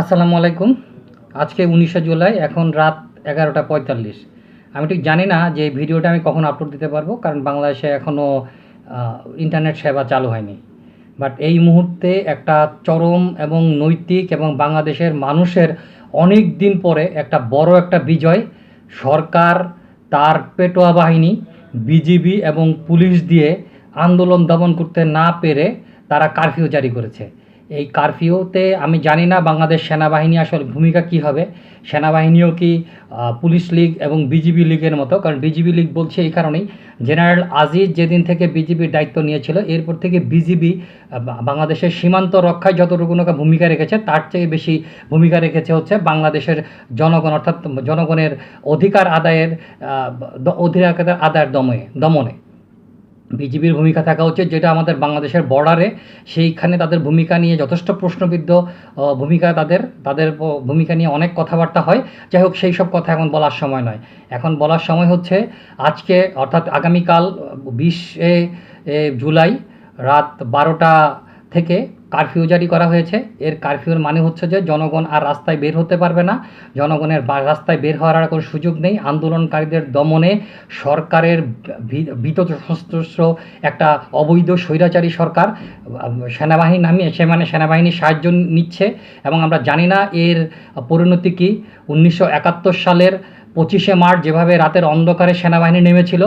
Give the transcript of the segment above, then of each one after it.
আসসালামু আলাইকুম। আজকে উনিশে জুলাই, এখন রাত এগারোটা পঁয়তাল্লিশ। আমি ঠিক জানি না যে এই ভিডিওটা আমি কখন আপলোড দিতে পারব, কারণ বাংলাদেশে এখনও ইন্টারনেট সেবা চালু হয়নি। বাট এই মুহূর্তে একটা চরম এবং নৈতিক এবং বাংলাদেশের মানুষের অনেক দিন পরে একটা বড় একটা বিজয়, সরকার তার পেটোয়া বাহিনী, বিজিবি এবং পুলিশ দিয়ে আন্দোলন দমন করতে না পেরে তারা কারফিউ জারি করেছে। এই কারফিউতে আমি জানি না বাংলাদেশ সেনাবাহিনী আসলে ভূমিকা কী হবে। সেনাবাহিনীও কি পুলিশ লীগ এবং বিজিবি লীগের মতো, কারণ বিজিবি লীগ বলছে এই কারণেই, জেনারেল আজিজ যেদিন থেকে বিজিবির দায়িত্ব নিয়েছিল, এরপর থেকে বিজিবি বাংলাদেশের সীমান্ত রক্ষায় যতটুকু ভূমিকা রেখেছে, তার চেয়ে বেশি ভূমিকা রেখেছে হচ্ছে বাংলাদেশের জনগণ, অর্থাৎ জনগণের অধিকার আদায়ের অধিকার আদায়ের দমনে দমনে। বিজিবির ভূমিকা থাকা উচিত, যেটা আমাদের বাংলাদেশের বর্ডারে। সেইখানে তাদের ভূমিকা নিয়ে যথেষ্ট প্রশ্নবিদ্ধ ভূমিকা তাদের তাদের ভূমিকা নিয়ে অনেক কথাবার্তা হয়। যাই হোক, সেই সব কথা এখন বলার সময় নয়। এখন বলার সময় হচ্ছে, আজকে, অর্থাৎ আগামীকাল, বিশে জুলাই, রাত বারোটা থেকে কারফিউ জারি করা হয়েছে। এর কারফিউর মানে হচ্ছে যে জনগণ আর রাস্তায় বের হতে পারবে না। জনগণের রাস্তায় বের হওয়ার আর কোনো সুযোগ নেই। আন্দোলনকারীদের দমনে সরকারের ভীত সশস্ত্র একটা অবৈধ স্বৈরাচারী সরকার সেনাবাহিনী নামিয়ে সে মানে সেনাবাহিনীর সাহায্য নিচ্ছে এবং আমরা জানি না এর পরিণতি কী। উনিশশো একাত্তর সালের পঁচিশে মার্চ যেভাবে রাতের অন্ধকারে সেনাবাহিনী নেমেছিল,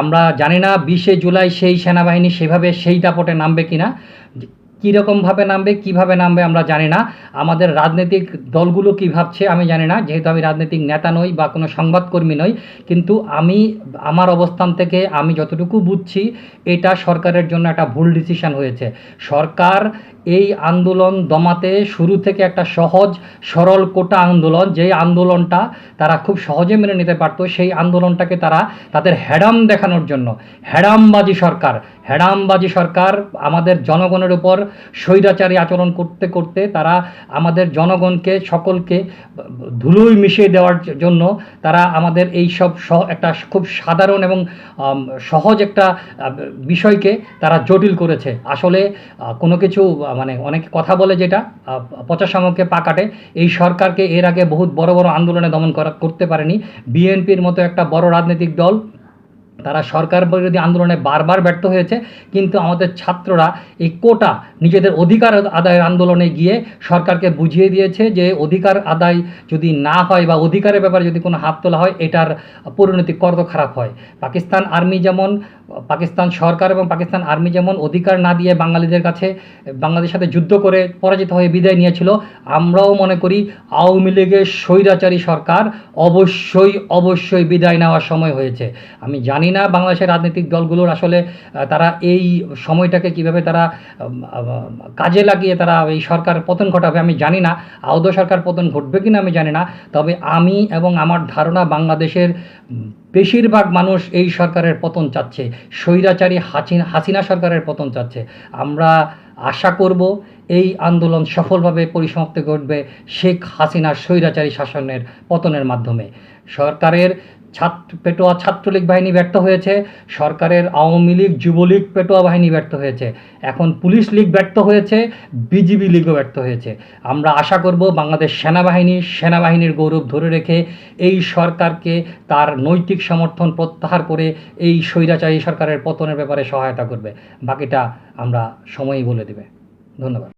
আমরা জানি না বিশে জুলাই সেই সেনাবাহিনী সেভাবে সেই দাপটে নামবে কিনা। কীরকমভাবে নামবে, কীভাবে নামবে আমরা জানি না। আমাদের রাজনৈতিক দলগুলো কী ভাবছে আমি জানি না, যেহেতু আমি রাজনৈতিক নেতা নই বা কোনো সংবাদকর্মী নই, কিন্তু আমি, আমার অবস্থান থেকে আমি যতটুকু বুঝছি, এটা সরকারের জন্য একটা ভুল ডিসিশন হয়েছে। সরকার এই আন্দোলন দমাতে শুরু থেকে একটা সহজ, সরল কোটা আন্দোলন, যেই আন্দোলনটা তারা খুব সহজে মেনে নিতে পারতো, সেই আন্দোলনটাকে তারা তাদের হ্যাডাম দেখানোর জন্য। হ্যাডামবাজি সরকার হ্যাডামবাজি সরকার আমাদের জনগণের উপর স্বৈরাচারী আচরণ করতে করতে তারা আমাদের জনগণকে, সকলকে ধুলোয় মিশিয়ে দেওয়ার জন্য তারা আমাদের এই সব একটা খুব সাধারণ এবং সহজ একটা বিষয়কে তারা জটিল করেছে। আসলে কোনো কিছু মানে অনেক কথা বলে যেটা পচা সামকে পা কাটে, এই সরকারকে এর আগে বহুত বড় বড় আন্দোলনে দমন করা, করতে পারেনি। বিএনপির মতো একটা বড় রাজনৈতিক দল তারা সরকার বিরোধী আন্দোলনে বারবার ব্যর্থ হয়েছে, কিন্তু আমাদের ছাত্ররা এই কোটা নিজেদের অধিকার আদায়ের আন্দোলনে গিয়ে সরকারকে বুঝিয়ে দিয়েছে যে অধিকার আদায় যদি না হয় বা অধিকারের ব্যাপারে যদি কোনো হাত তোলা হয়, এটার পরিণতি কত খারাপ হয়। পাকিস্তান আর্মি যেমন পাকিস্তান সরকার এবং পাকিস্তান আর্মি যেমন অধিকার না দিয়ে বাঙালিদের কাছে বাংলাদেশের সাথে যুদ্ধ করে পরাজিত হয়ে বিদায় নিয়েছিল, আমরাও মনে করি আওয়ামী লীগের স্বৈরাচারী সরকার অবশ্যই অবশ্যই বিদায় নেওয়ার সময় হয়েছে। আমি জানি না বাংলাদেশের রাজনৈতিক দলগুলোর আসলে তারা এই সময়টাকে কীভাবে তারা কাজে লাগিয়ে তারা এই সরকার পতন ঘটাবে আমি জানি না আদৌ সরকার পতন ঘটবে কিনা আমি জানি না, তবে আমি এবং আমার ধারণা বাংলাদেশের বেশিরভাগ মানুষ এই সরকারের পতন চাচ্ছে। স্বৈরাচারী হাসিনা হাসিনা সরকারের পতন চাচ্ছে। আমরা আশা করব এই আন্দোলন সফলভাবে পরিসমাপ্তি ঘটবে শেখ হাসিনার স্বৈরাচারী শাসনের পতনের মাধ্যমে। সরকারের ছাত্র, পেটোয়া ছাত্রলীগ বাহিনী ব্যর্থ হয়েছে, সরকারের আওয়ামী লীগ, যুবলীগ, পেটোয়া বাহিনী ব্যর্থ হয়েছে। এখন পুলিশ লীগ ব্যর্থ হয়েছে, বিজিবি লীগও ব্যর্থ হয়েছে। আমরা আশা করব বাংলাদেশ সেনাবাহিনী, সেনাবাহিনীর গৌরব ধরে রেখে এই সরকারকে তার নৈতিক সমর্থন প্রত্যাহার করে এই স্বৈরাচারী সরকারের পতনের ব্যাপারে সহায়তা করবে। বাকিটা আমরা সময়ই বলে দেবে। ধন্যবাদ।